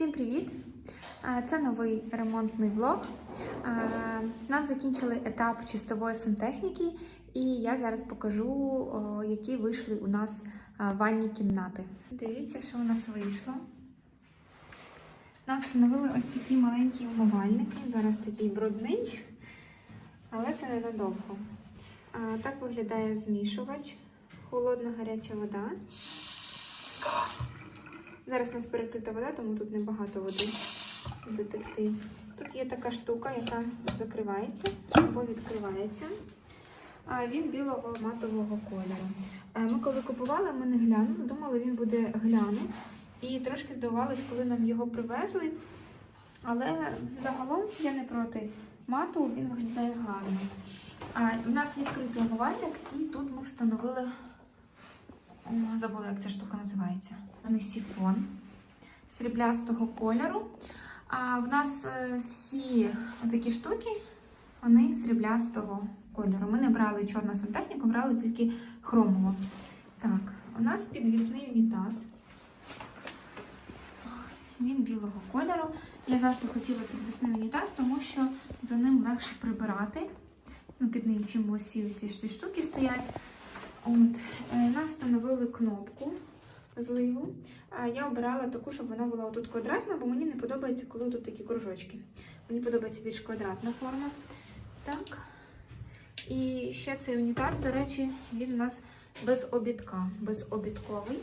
Всім привіт! Це новий ремонтний влог. Нам закінчили етап чистової сантехніки, і я зараз покажу, які вийшли у нас ванні кімнати. Дивіться, що у нас вийшло. Нам встановили ось такі маленькі умивальники. Зараз такий брудний, але це ненадовго. Так виглядає змішувач, холодна гаряча вода. Зараз у нас перекрита вода, тому тут небагато води буде текти. Тут є така штука, яка закривається або відкривається. А Він білого матового кольору. Ми коли купували, ми не глянули, думали, він буде глянець. І трошки здивувались, коли нам його привезли. Але загалом я не проти мату, він виглядає гарно. У нас відкритий умивальник, і тут ми встановили забула, як ця штука називається. Вони сіфон сріблястого кольору. А в нас е, всі такі штуки, вони сріблястого кольору. Ми не брали чорну сантехніку, брали тільки хромову. Так, у нас підвісний унітаз. Він білого кольору. Я завжди хотіла підвісний унітаз, тому що за ним легше прибирати. Ну, під ним чим ось ці всі штуки стоять. От, е, нам встановили кнопку зливу. Я обирала таку, щоб вона була отут квадратна, бо мені не подобається, коли тут такі кружочки. Мені подобається більш квадратна форма. Так. І ще цей унітаз, до речі, він у нас без обідка, безобідковий.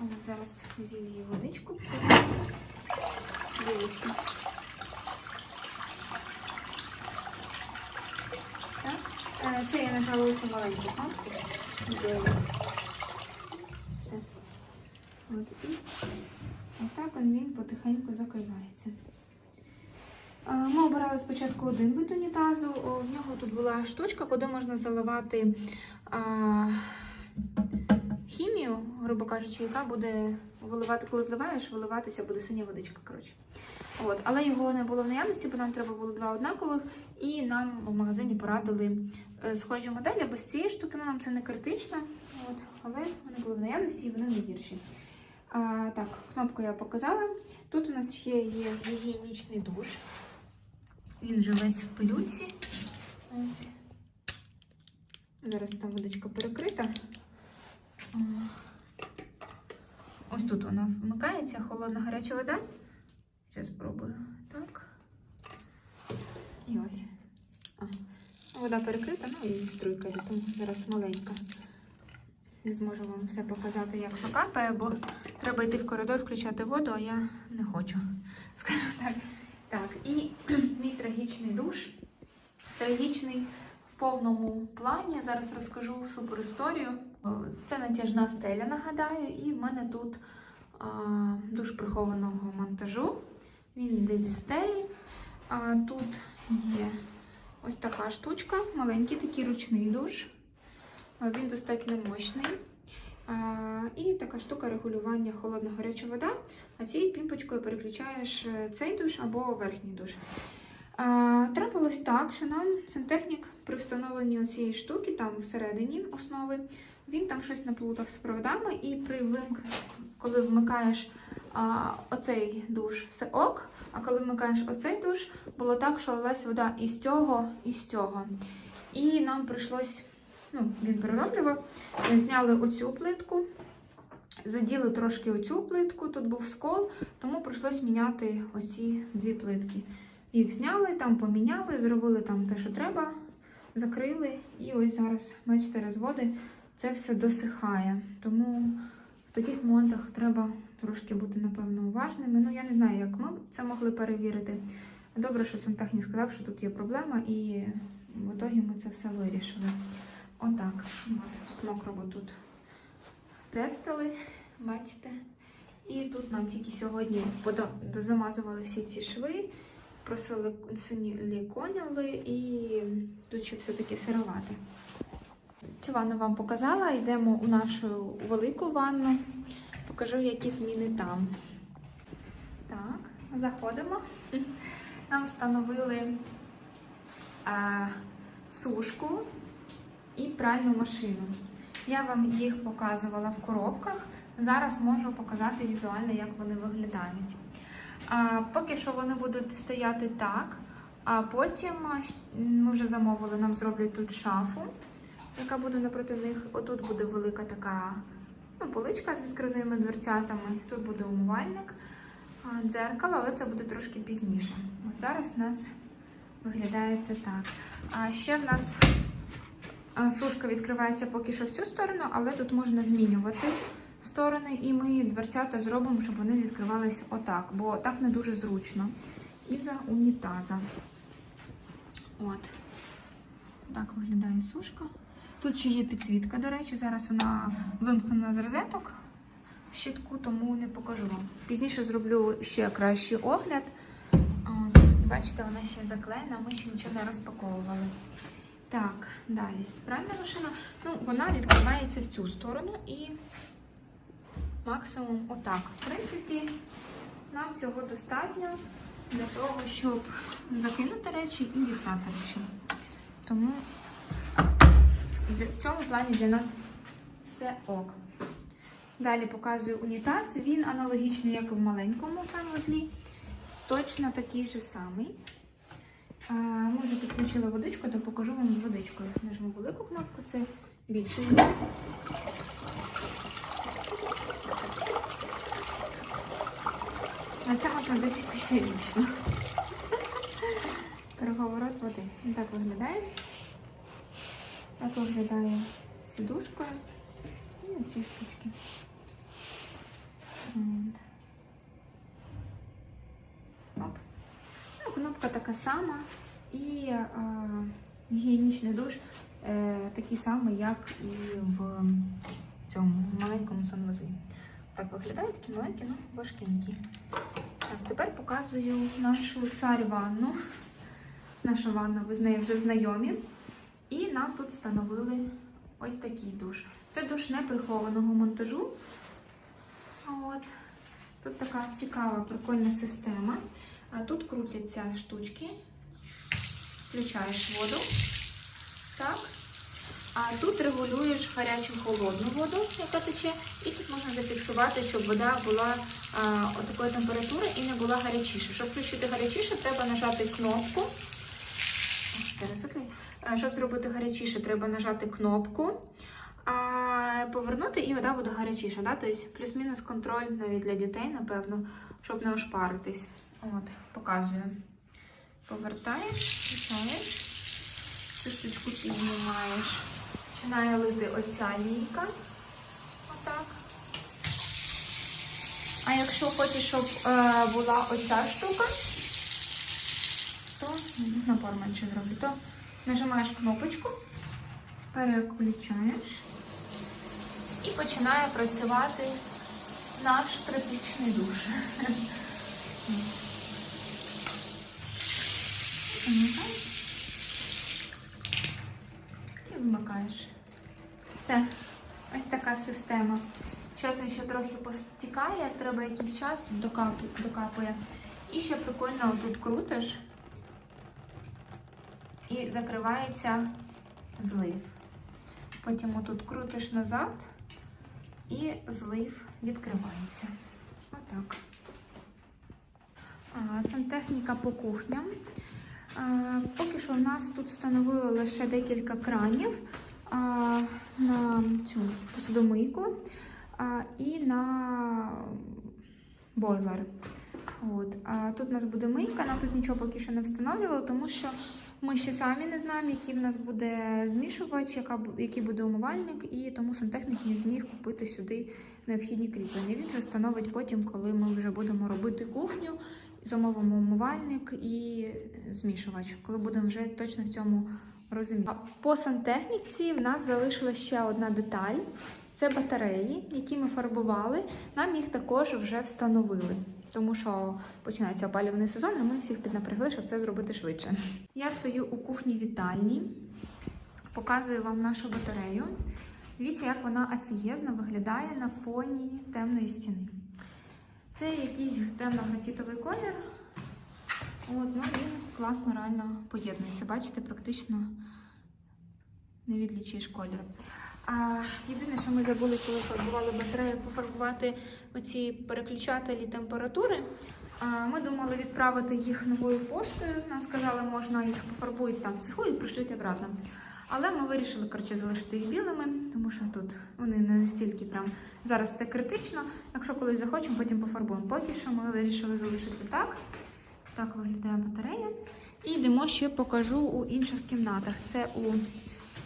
От зараз зілью водичку. Дивіться. Так. Е, Це я нажала оцю маленьку. Зелень. Все. От і отак він потихеньку закривається. Ми обирали спочатку один вид унітазу. В нього тут була штучка, куди можна заливати а, хімію, грубо кажучи, яка буде виливати, коли зливаєш, виливатися буде синя водичка. коротше. От. Але його не було в наявності, бо нам треба було два однакових, і нам в магазині порадили схожі моделі, без цієї штуки ну, нам це не критично, от, але вони були в наявності і вони не гірші. А, так, кнопку я показала. Тут у нас ще є гігієнічний душ. Він же весь в пилюці. Зараз там водичка перекрита. Ось тут вона вмикається, холодна гаряча вода. Зараз спробую. Так. І ось. А, вода перекрита, ну і струйка, тому зараз маленька. Не зможу вам все показати, як що капає, бо треба йти в коридор, включати воду, а я не хочу. Скажу так. Так, і мій трагічний душ. Трагічний в повному плані. Зараз розкажу супер історію. Це натяжна стеля, нагадаю, і в мене тут а, душ прихованого монтажу. Він йде зі стелі. А, тут є ось така штучка, маленький такий ручний душ. Він достатньо мощний. І така штука регулювання холодна гаряча вода. А цією пімпочкою переключаєш е, цей душ або верхній душ. Трапилось так, що нам сантехнік при встановленні цієї штуки, там всередині основи, він там щось наплутав з проводами, і при вимк... коли вмикаєш а, оцей душ, все ок. А коли вмикаєш оцей душ, було так, що лилась вода і з цього, і з цього. І нам прийшлось, ну, він перероблював, зняли оцю плитку, заділи трошки оцю плитку, тут був скол, тому прийшлось міняти оці дві плитки. Їх зняли, там поміняли, зробили там те, що треба, закрили. І ось зараз, бачите, розводи, це все досихає. Тому в таких моментах треба трошки бути, напевно, уважними. Ну, я не знаю, як ми це могли перевірити. Добре, що сантехнік сказав, що тут є проблема, і в ітогі ми це все вирішили. Отак. От, тут мокро, бо тут тестили, бачите. І тут нам тільки сьогодні дозамазували всі ці шви, просиліконіли і тут ще все-таки сировати. Цю ванну вам показала. Йдемо у нашу велику ванну. Покажу, які зміни там. Так, заходимо. Нам встановили а, сушку і пральну машину. Я вам їх показувала в коробках. зараз можу показати візуально, як вони виглядають. А, поки що вони будуть стояти так, а потім ми вже замовили, нам зроблять тут шафу, яка буде напроти них. Отут буде велика така ну, поличка з відкритими дверцятами. Тут буде умивальник, дзеркало, але це буде трошки пізніше. От зараз у нас виглядає це так. А ще в нас сушка відкривається поки що в цю сторону, але тут можна змінювати сторони, і ми дверцята зробимо, щоб вони відкривались отак, бо так не дуже зручно. Із-за унітаза. От. Так виглядає сушка. Тут ще є підсвітка, до речі, зараз вона вимкнена з розеток в щитку, тому не покажу вам. Пізніше зроблю ще кращий огляд. Бачите, вона ще заклеєна, ми ще нічого не розпаковували. Так, далі. Пральна машина. Ну, вона відкривається в цю сторону і максимум отак. В принципі, нам цього достатньо для того, щоб закинути речі і дістати речі. Тому в цьому плані для нас все ок. Далі показую унітаз. Він аналогічний, як в маленькому санвузлі. Точно такий же самий. Ми вже підключили водичку, то покажу вам з водичкою. Нажму велику кнопку, це більший злив. На це можна дивитися вічно. Круговорот води. Так виглядає. Так виглядає з сідушкою. І оці штучки. Оп. Ну, кнопка така сама. І е, гігієнічний душ е, такий самий, як і в цьому маленькому санвузлі. Так виглядає, такі маленькі, ну важкенькі. Так, тепер показую нашу царь ванну. Наша ванна, ви з нею вже знайомі. І нам тут встановили ось такий душ. Це душ неприхованого монтажу. От. Тут така цікава, прикольна система. Тут крутяться штучки. Включаєш воду. Так. А тут регулюєш гарячу холодну воду, яка тече, і тут можна зафіксувати, щоб вода була а, отакої температури і не була гарячіша. Щоб включити гарячіше, треба нажати кнопку. Зараз закрию. Щоб зробити гарячіше, треба нажати кнопку, повернути і вода буде гарячіша. Да? Тобто плюс-мінус контроль навіть для дітей, напевно, щоб не ошпаритись. От, показую. Повертаєш, включаєш, цю піднімаєш. Починає лити оця лійка. Отак. А якщо хочеш, щоб е, була оця штука, то напор менше зроблю, то нажимаєш кнопочку, переключаєш і починає працювати наш тропічний душ. І вмикаєш. Все. Ось така система. Зараз він ще трохи постікає, треба якийсь час, тут докапує. І ще прикольно тут крутиш і закривається злив. Потім отут крутиш назад і злив відкривається. Отак. Сантехніка по кухням. Поки що в нас тут встановили лише декілька кранів на цю посудомийку і на бойлер. От. Тут у нас буде мийка, нам тут нічого поки що не встановлювали, тому що ми ще самі не знаємо, який в нас буде змішувач, яка, який буде умивальник, і тому сантехнік не зміг купити сюди необхідні кріплення. Він же встановить потім, коли ми вже будемо робити кухню, замовимо умивальник і змішувач, коли будемо вже точно в цьому розуміти. По сантехніці в нас залишилася ще одна деталь. Це батареї, які ми фарбували. Нам їх також вже встановили, тому що починається опалювальний сезон, і ми всіх піднапрягли, щоб це зробити швидше. Я стою у кухні вітальні, показую вам нашу батарею. Дивіться, як вона офігезно виглядає на фоні темної стіни. Це якийсь темно-графітовий колір. От, ну, він класно реально поєднується. Бачите, практично не відлічиш кольору. А, єдине, що ми забули, коли фарбували батарею, пофарбувати оці переключателі температури. А, ми думали відправити їх новою поштою. Нам сказали, можна їх пофарбують там в цеху і пришлють обратно. Але ми вирішили коротше, залишити їх білими, тому що тут вони не настільки прям зараз це критично. Якщо колись захочемо, потім пофарбуємо. Поки що ми вирішили залишити так. Так виглядає батарея. І йдемо ще покажу у інших кімнатах. Це у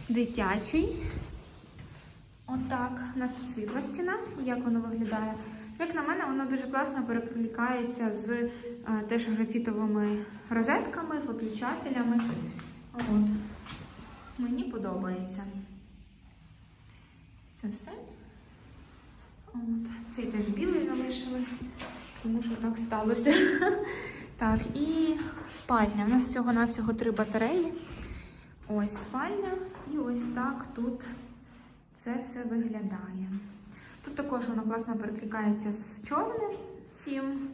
дитячій. Отак. У нас тут світла стіна. Як воно виглядає? Як на мене, воно дуже класно перекликається з е, теж графітовими розетками, виключателями. От. Мені подобається. Це все. От. Цей теж білий залишили, тому що так сталося. Так, і спальня. У нас всього-навсього три батареї. Ось спальня. І ось так тут це все виглядає. Тут також воно класно перекликається з чорним всім,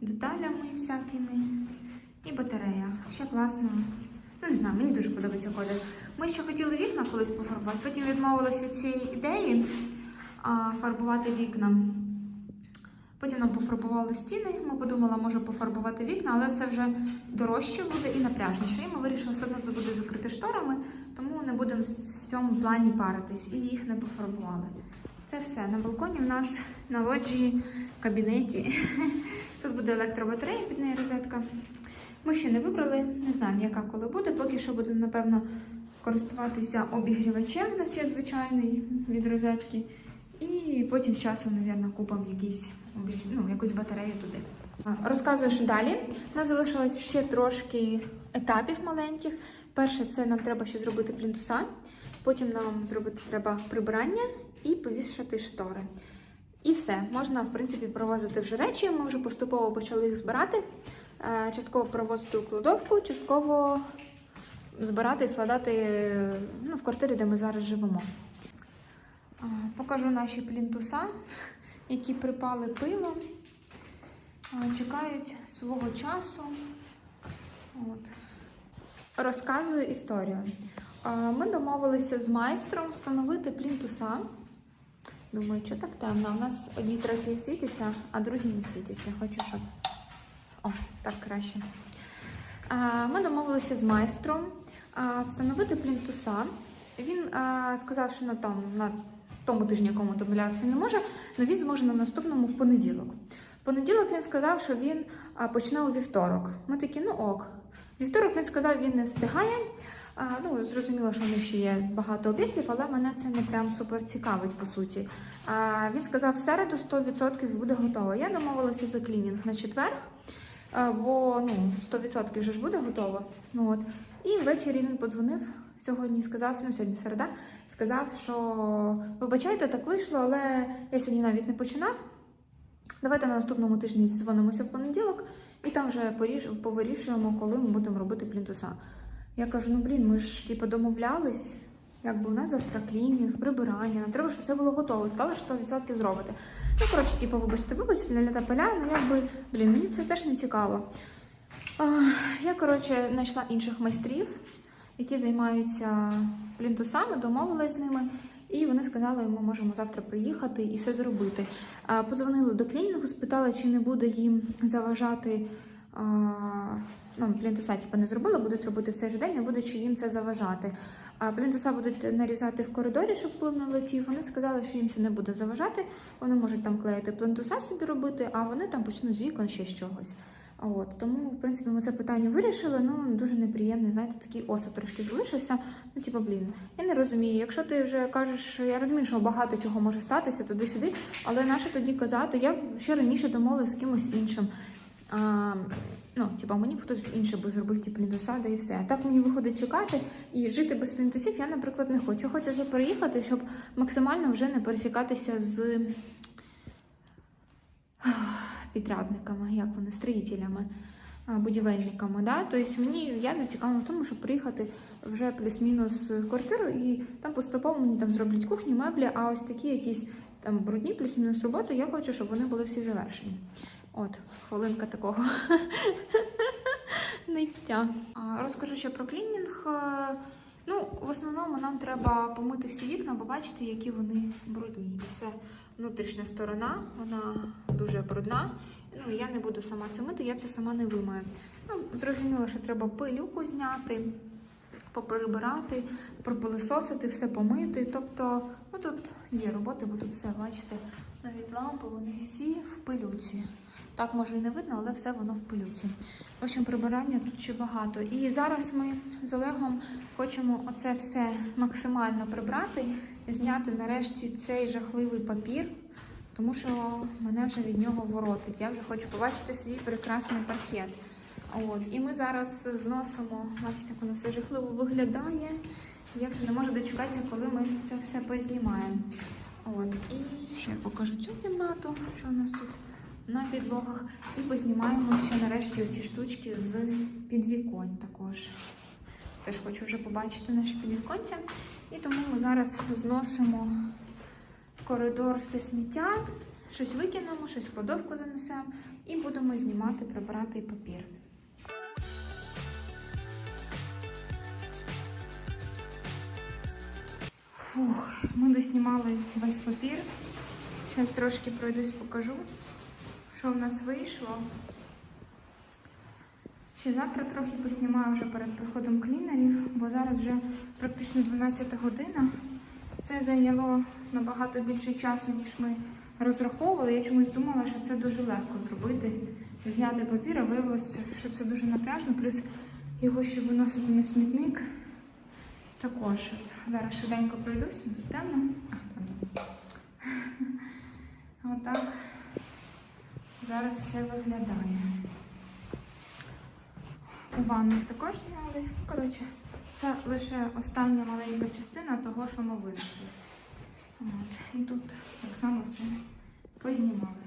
деталями всякими. І батарея. Ще класно. Ну, не знаю, мені дуже подобається колір. Ми ще хотіли вікна колись пофарбувати, потім відмовилися від цієї ідеї а, фарбувати вікна. Потім нам пофарбували стіни. Ми подумали, може пофарбувати вікна, але це вже дорожче буде і напряжніше. І ми вирішили, одно це буде закрити шторами, тому не будемо в цьому плані паритись і їх не пофарбували. Це все. На балконі в нас на лоджії в кабінеті. Тут буде електробатарея, під нею розетка. Ми ще не вибрали, не знаємо, яка коли буде. Поки що будемо, напевно, користуватися обігрівачем. У нас є звичайний від розетки. І потім з часом, мабуть, купимо обіг- ну, якусь батарею туди. Що далі. У нас залишилось ще трошки етапів маленьких. Перше, це нам треба ще зробити плінтуса. Потім нам зробити треба прибирання і повішати штори. І все, можна, в принципі, провозити вже речі. Ми вже поступово почали їх збирати. Е, Частково провозити у кладовку, частково збирати і складати е, ну, в квартирі, де ми зараз живемо. Покажу наші плінтуса, які припали пилом, чекають свого часу. От. Розказую історію. Ми домовилися з майстром встановити плінтуса. Думаю, що так темно? У нас одні треті світяться, а другі не світяться. Хочу, щоб. О, так краще. Ми домовилися з майстром встановити плінтуса. Він сказав, що на тому, на тому тижні, якому домовлятися не може, але він зможе на наступному в понеділок. В понеділок він сказав, що він почне у вівторок. Ми такі, ну ок. Вівторок він сказав, він не встигає. А, ну, зрозуміло, що в них ще є багато об'єктів, але мене це не прям супер цікавить по суті. А, він сказав, в середу 100% буде готово. Я домовилася за клінінг на четвер, бо ну, 100% вже ж буде готово. Ну, от. І ввечері він подзвонив сьогодні сказав, ну сьогодні середа, сказав, що вибачайте, так вийшло, але я сьогодні навіть не починав. Давайте на наступному тижні дзвонимося в понеділок і там вже повирішуємо, коли ми будемо робити плінтуса. Я кажу: ну блін, ми ж типу, домовлялись, якби у нас завтра клінінг, прибирання, нам треба, щоб все було готово. Сказали, що 100% зробите. Ну, коротше, типу, вибачте, вибачте, та поля, ну якби, блін, мені це теж не цікаво. Я, коротше, знайшла інших майстрів, які займаються плінтусами, домовилась з ними. І вони сказали, ми можемо завтра приїхати і все зробити. А, Подзвонили до клінінгу, спитали, чи не буде їм заважати. Ну, плінтуса типу, не зробили, будуть робити в цей же день, не буде чи їм це заважати. Плінтуса будуть нарізати в коридорі, щоб плин не летів. Вони сказали, що їм це не буде заважати. Вони можуть там клеїти плінтуса собі робити, а вони там почнуть з вікон ще з чогось. От тому, в принципі, ми це питання вирішили. Ну дуже неприємний, знаєте, такий осад трошки залишився. Ну, типу, блін, я не розумію. Якщо ти вже кажеш, я розумію, що багато чого може статися туди-сюди, але нащо тоді казати? Я ще раніше домовилась з кимось іншим. А, ну, типа, мені хтось інший би зробив ті плінтуса, да і все. Так мені виходить чекати і жити без плінтусів я, наприклад, не хочу. Хочу вже переїхати, щоб максимально вже не пересікатися з підрядниками, як вони, строїтелями, будівельниками. Да? Тобто мені я зацікавлена в тому, щоб приїхати вже плюс-мінус квартиру, і там поступово мені там зроблять кухні, меблі, а ось такі якісь там брудні плюс-мінус роботи, я хочу, щоб вони були всі завершені. От, хвилинка такого ниття. Розкажу ще про клінінг. Ну, в основному нам треба помити всі вікна, бо бачите, які вони брудні. Це внутрішня сторона, вона дуже брудна. Ну, я не буду сама це мити, я це сама не вимою. Ну, зрозуміло, що треба пилюку зняти, поприбирати, пропилисосити, все помити. Тобто, ну тут є роботи, бо тут все, бачите, навіть лампи, вони всі в пилюці. Так може і не видно, але все воно в пилюці. В общем, прибирання тут ще багато. І зараз ми з Олегом хочемо оце все максимально прибрати, зняти нарешті цей жахливий папір, тому що мене вже від нього воротить. Я вже хочу побачити свій прекрасний паркет. От, і ми зараз зносимо, бачите, як воно все жахливо виглядає. Я вже не можу дочекатися, коли ми це все познімаємо. От, і ще покажу цю кімнату, що у нас тут на підлогах. І познімаємо ще нарешті оці штучки з підвіконь також. Теж хочу вже побачити наші підвіконця. І тому ми зараз зносимо в коридор все сміття, щось викинемо, щось в кладовку занесемо і будемо знімати, прибирати папір. Фух, ми доснімали весь папір. Зараз трошки пройдусь, покажу, що в нас вийшло. Ще завтра трохи поснімаю вже перед приходом клінерів, бо зараз вже практично 12 година. Це зайняло набагато більше часу, ніж ми розраховували. Я чомусь думала, що це дуже легко зробити, зняти папір, а виявилося, що це дуже напряжно, плюс його ще виносити на смітник. Також от, зараз швиденько пройдусь, тут темно. А, темно. Отак зараз все виглядає. У ваннах також зняли. Коротше, це лише остання маленька частина того, що ми винесли. От. І тут так само все познімали.